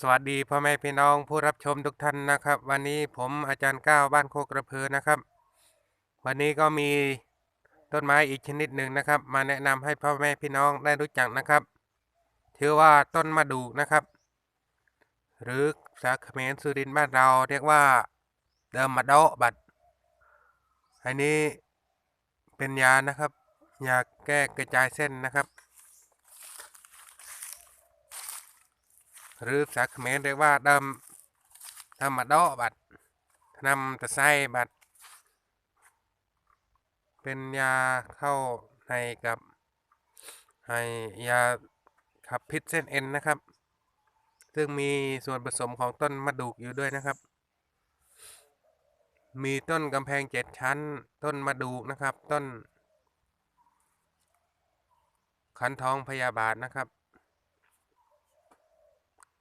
สวัสดีพ่อแม่พี่น้องผู้รับชมทุกท่านนะครับ วันนี้ผมอาจารย์ก้าวบ้านโคกระพือนะครับ วันนี้ก็มีต้นไม้อีกชนิดหนึ่งนะครับ มาแนะนำให้พ่อแม่พี่น้องได้รู้จักนะครับชื่อว่าต้นมะดูกนะครับ หรือภาเขมรสุรินทร์บ้านเราเรียกว่าเดิมมะเดบัดอันนี้เป็นยานะครับยาแก้กระจายเส้นนะครับ หรือภาษาเขมรเรียกว่าดิมทำมะดาะบัดนำตะไส้บัด เป็นยาเข้าในกับให้ยาขับพิษเส้นเอ็นนะครับ ซึ่งมีส่วนผสมของต้นมะดูกอยู่ด้วยนะครับ มีต้นกำแพงเจ็ดชั้น ต้นมะดูกนะครับ ต้น ขันทองพยาบาทนะครับ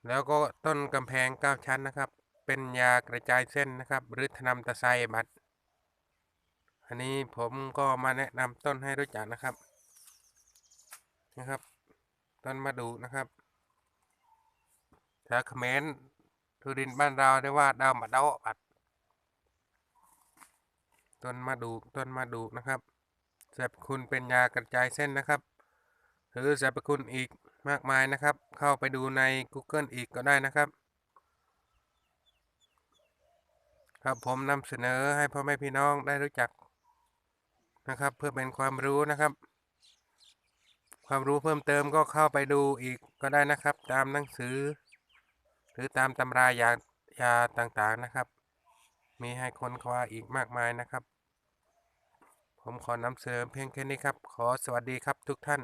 แล้วก็ต้นกำแพงเก้าชั้นนะครับ เป็นยากระจายเส้นนะครับ หรือทนำตะไซบัดอันนี้ผมก็มาแนะนำต้นให้รู้จักนะครับนะครับ ต้นมะดูนะครับถ้าเขมรทุรินบ้านเราได้ว่าดาวมะเดาะบัดต้นมะดูต้นมะดูนะครับสรรพคุณเป็นยากระจายเส้นนะครับ หรือสรรพคุณอีก มากมายนะครับ เข้าไปดูใน Google อีกก็ได้นะครับ ครับผมนำเสนอให้พ่อแม่พี่น้องได้รู้จักนะครับ เพื่อเป็นความรู้นะครับ ความรู้เพิ่มเติมก็เข้าไปดูอีกก็ได้นะครับ ตามหนังสือ หรือตามตำรายายาต่างๆนะครับ มีให้คนคว้าอีกมากมายนะครับ ผมขอนำเสนอเพียงแค่นี้ครับ ขอสวัสดีครับทุกท่าน